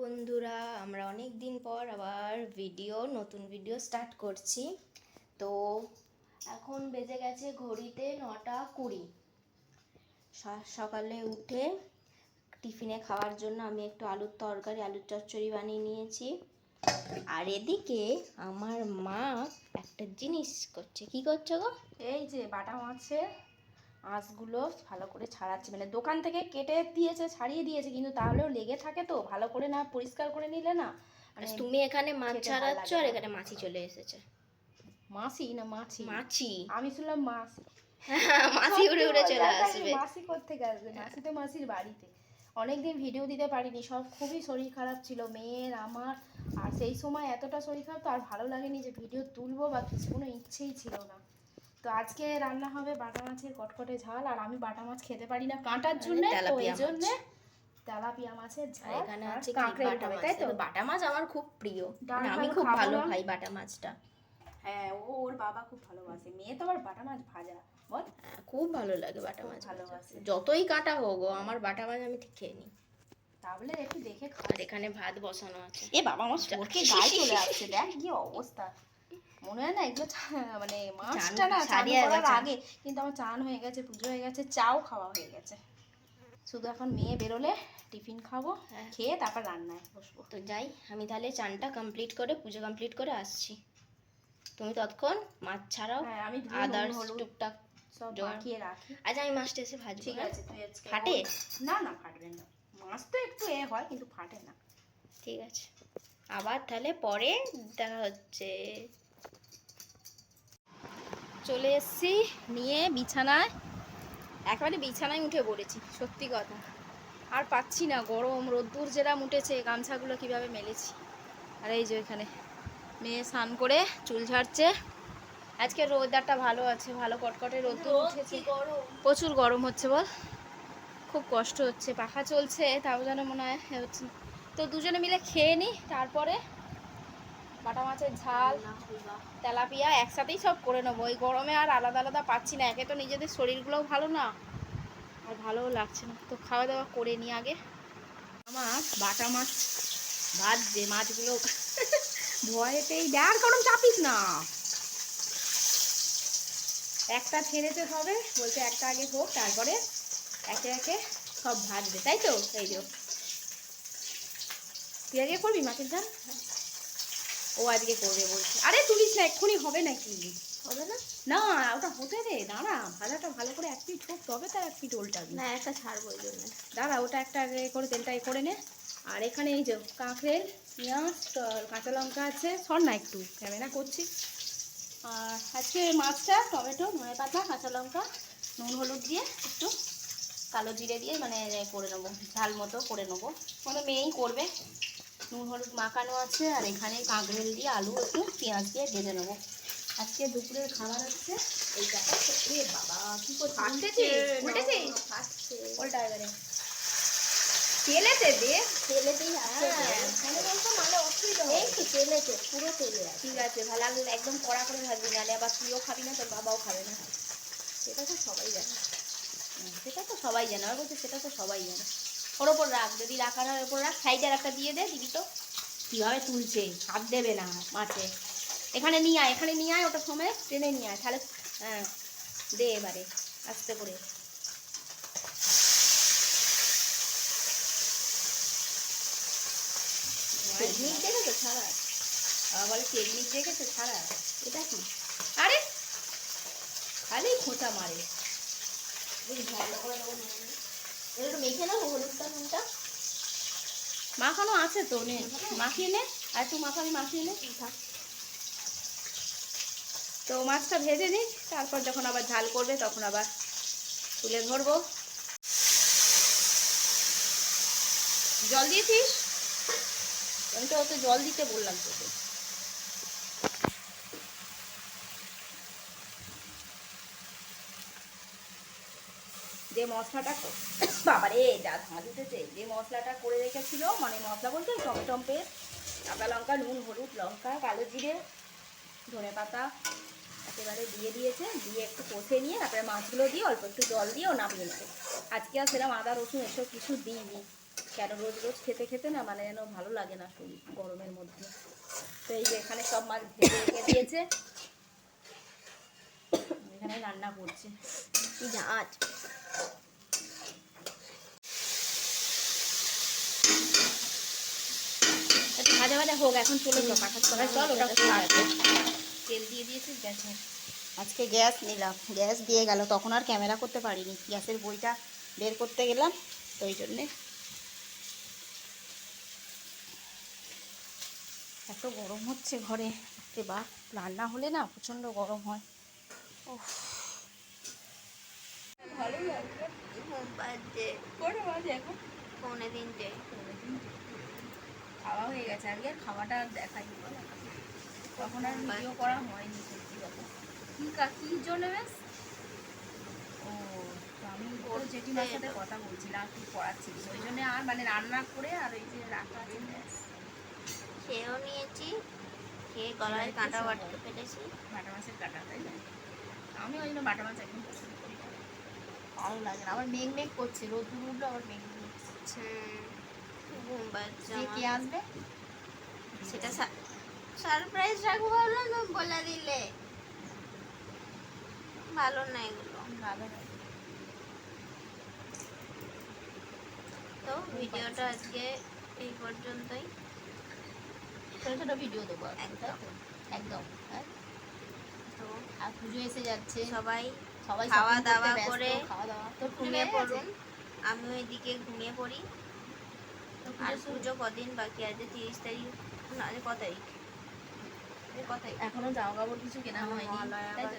বন্ধুরা, আমরা অনেক দিন পর আবার ভিডিও নতুন ভিডিও স্টার্ট করছি। তো এখন বেজে গেছে ঘড়িতে নটা কুড়ি। সকালে উঠে টিফিনে খাওয়ার জন্য আমি একটু আলুর তরকারি, আলুর চচ্চড়ি বানিয়ে নিয়েছি। আর এদিকে আমার মা একটা জিনিস করছে। কি করছ গো? এই যে বাটা মাছের আঁশগুলো ভালো করে ছাড়াচ্ছি। মানে দোকান থেকে কেটে দিয়েছে ছাড়িয়ে দিয়েছে কিন্তু তাহলেও লেগে থাকে তো। ভালো করে না পরিষ্কার করে নিলে না মানে তুমি এখানে মাছ ছাড়াচ্ছ আর এখানে মাছি চলে এসেছে। মাছি না মাছি। মাছি। আমি শুনলাম মাসি মাছি উড়ে উড়ে চলে আসবে। মাসি কোথেকে আসবে? মাসি তো মাসির বাড়িতে। অনেকদিন ভিডিও দিতে পারিনি সব খুবই শরীর খারাপ ছিল মেয়ের আমার। আর সেই সময় এতটা শরীর খারাপ তো আর ভালো লাগেনি যে ভিডিও তুলবো বা কিছু কোনো ইচ্ছেই ছিল না। তো আজকে রান্না হবে বাটা মাছের কটকটে ঝাল আর আমি বাটা মাছ খেতে পারি না কাঁটার জন্য জন্য তেলাপিয়া মাছের ঝাল এখানে আছে বাটা মাছ। তাই তো? বাটা মাছ আমার খুব প্রিয়। মানে আমি খুব ভালো খাই বাটা মাছটা। হ্যাঁ ও ওর বাবা খুব ভালোবাসে। মেয়ে তো আবার বাটা মাছ ভাজা। বল। হ্যাঁ, খুব ভালো লাগে বাটা মাছ ভালোবাসে। যতই কাটা হোক আমার বাটা মাছ আমি ঠিক খেয়ে নিই তাহলে একটু দেখে খা এখানে ভাত বসানো আছে। এ বাবা আমার চোখে গায়ে চলে আসছে। দেখ কি অবস্থা। মনে হয় না এগুলো মানে মাছটা না চান ছাড়িয়ে করার আগে কিন্তু আমার চান হয়ে গেছে পুজো হয়ে গেছে চাও খাওয়া হয়ে গেছে। শুধু এখন মেয়ে বেরোলে টিফিন খাব হ্যাঁ। খেয়ে তারপর রান্নায় বসবো। তো যাই আমি তাহলে চানটা কমপ্লিট করে পুজো কমপ্লিট করে আসছি। তুমি ততক্ষণ মাছ ছাড়াও হ্যাঁ আমি হলুদ টুকটাক সব। মাখিয়ে রাখি। আজ আমি মাছটা এসে ভাজবো ঠিক হ্যাঁ? আছে তুই আজকে ফাটে? না না ফাটবে না। মাছ তো একটু এ হয় কিন্তু ফাটে না। ঠিক আছে। আবার তাহলে পরে দেখা হচ্ছে। চলে এসেছি নিয়ে বিছানায়। একেবারে বিছানায় উঠে পড়েছি সত্যি কথা। আর পাচ্ছি না গরম রোদ্দুর যেরাম উঠেছে গামছাগুলো কীভাবে মেলেছি। আর এই যে এখানে মেয়ে স্নান করে চুল ঝাড়ছে। আজকে রোদারটা ভালো আছে ভালো কটকটে রোদ্দুর উঠেছে। প্রচুর গরম হচ্ছে বল। খুব কষ্ট হচ্ছে পাখা চলছে তাও যেন মনে হয় হচ্ছে তো দুজনে মিলে খেয়ে নিই তারপরে বাটা মাছের ঝাল, তেলাপিয়া, একসাথেই সব করে নেব। ওই গরমে আর আলাদা আলাদা পাচ্ছি না, একে তো নিজেদের শরীরগুলোও ভালো না। আর ভালোও লাগছে না। তো খাওয়া দাওয়া করে নিই আগে। আমার বাটা মাছ যে মাছগুলো ভয়েতেই দেখ গরম চাপিস না। একটা ছেড়েতে হবে বলছে একটা আগে হোক, তারপরে একে একে সব ভাজবে, তাই তো? এই যে। তুই আগে করবি মাছের ঝাল? ও আজকে করবে বলছে। আরে তুলিস না এক্ষুনি হবে নাকি? হবে না? না ওটা হতে দে দাঁড়া ভাজাটা ভালো করে এক পিঠ হোক তবে তার এক পিঠ উল্টাবি না একটা ছাড়বো ওই জন্য। দাঁড়া ওটা একটা আগে করে তেলটা এ করে নে। আর এখানে এই যে কাঁকড়ের পেঁয়াজ কাঁচা লঙ্কা আছে সর না একটু ক্যামেরা করছি। আর আজকে মাছটা টমেটো ধনে পাতা কাঁচা লঙ্কা নুন হলুদ দিয়ে একটু কালো জিরে দিয়ে মানে করে নেব ঝাল মতো করে নেব। কোনো মেয়েই করবে। নুন হলুদ মাখানো আছে আর এখানে কাঁকড়েল দিয়ে আলু একটু পেঁয়াজ দিয়ে ভেজে নেব। আজকে দুপুরের খাবার হচ্ছে এইটা এ বাবা কি করছিস উল্টেছিস উল্টেছিস উল্টা এবারে। তেলেতে দে। তেলেতেই আছে হ্যাঁ। এই এই তো তেলেতে পুরো তেলে ঠিক আছে ভালো লাগলে একদম কড়া করে ভাজবি নাহলে আবার তুইও খাবি না তোর বাবাও খাবে না। সেটা তো সবাই জানে। সেটা তো সবাই জানে আর বলছে সেটা তো সবাই জানে। ওর ওপর রাখ, যদি রাখার হয় ওপর রাখ। সাইডে একটা দিয়ে দে, দিবি তো। কীভাবে তুলছে? হাত দেবে না মাছে এখানে নিয়ে আয়, এখানে নিয়ে আয়, ওটা সময় টেনে নিয়ে আয়। তাহলে হ্যাঁ দে এবারে, আস্তে করে। ছাড়া? বলে ছাড়া? এটা কি? আরে! খালি খোঁচা মারে। করে একটু মেখে নেব হলুদটা নুনটা। মাখানো আছে তো নে। মাখিয়ে নে আর একটু মাখাবি মাখিয়ে নে। তো মাছটা ভেজে নিই তারপর যখন আবার ঝাল করবে তখন আবার তুলে ধরবো। জল দিয়েছিস? আমি তো ওকে জল দিতে বললাম তোকে। যে মশলাটা বাবারে, যা ধাঁধ উঠেছে যে মশলাটা করে রেখেছিল মানে মশলা বলতে টমেটো পেস্ট, কাঁচা লঙ্কা, নুন, হলুদ, লঙ্কা, কালো জিরে, ধনে পাতা একেবারে দিয়ে দিয়েছে। দিয়ে একটু কষে নিয়ে তারপরে মাছগুলো দিয়ে অল্প একটু জল দিয়ে ও নামিয়ে নেবে। আজকে আর সেরকম আদা, রসুন এসব কিছু দিইনি। কেন রোজ রোজ খেতে খেতে না মানে যেন ভালো লাগে না শরীর গরমের মধ্যে। তো এই যে এখানে সব মাছ ভেজে রেখে দিয়েছে। এখানে রান্না করছে। জাহাজ একটু ভাজা ভাজা হোক এখন চলে ওটা খাওয়া তেল দিয়ে দিয়েছিস গ্যাসে আজকে গ্যাস নিলাম গ্যাস দিয়ে গেল তখন আর ক্যামেরা করতে পারিনি। গ্যাসের বইটা বের করতে গেলাম তো ওই জন্যে। এত গরম হচ্ছে ঘরে। বা রান্না হলে না প্রচণ্ড গরম হয়। লাগছে কটা বাজে এখন। পৌনে তিনটে। খাওয়া হয়ে গেছে। আজকে আর খাওয়াটা আর দেখাই বলো তখন আর ভিডিও করা হয়নি সত্যি কথা। কি কা কি জন্য বেশ ও তো আমি ওর জেঠিমার সাথে কথা বলছিলাম তুই পড়াচ্ছিস ওই জন্য আর মানে রান্না করে আর ওই যে রাখা আছে খেয়েও নিয়েছি। খেয়ে গলায় কাঁটা বাটকে ফেলেছি বাটা মাছের কাঁটা তাই না? আমি ওই জন্য বাটা মাছ একদম পছন্দ করি। ভালো লাগে না। আবার মেঘ মেঘ করছে। রোদ্দুর উঠল আবার মেঘ মেঘ করছে। আসবে? সেটা সারপ্রাইজ রাখব ভাবলাম বলে দিলে। ভালো না এগুলো। ভালো তো ভিডিওটা আজকে এই পর্যন্তই। ছোট ছোট ভিডিও দেবো একদম। একদম হ্যাঁ? তো আর পুজো এসে যাচ্ছে। সবাই সবাই খাওয়া দাওয়া করে খাওয়া দাওয়া তোর ঘুমিয়ে পড়ুন। আমি ওইদিকে ঘুমিয়ে পড়ি। আর পুজো কদিন বাকি আছে? তিরিশ তারিখ? না আজ ক তারিখ? ক তারিখ? এখনও জামা কাপড় কিছু কেনা হয়নি। তাই তো?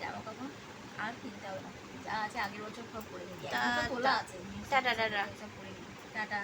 জামা কাপড় আর কিনতে হবে না। যা আছে আগের বছর সব পরে টাটা টাটা টাটা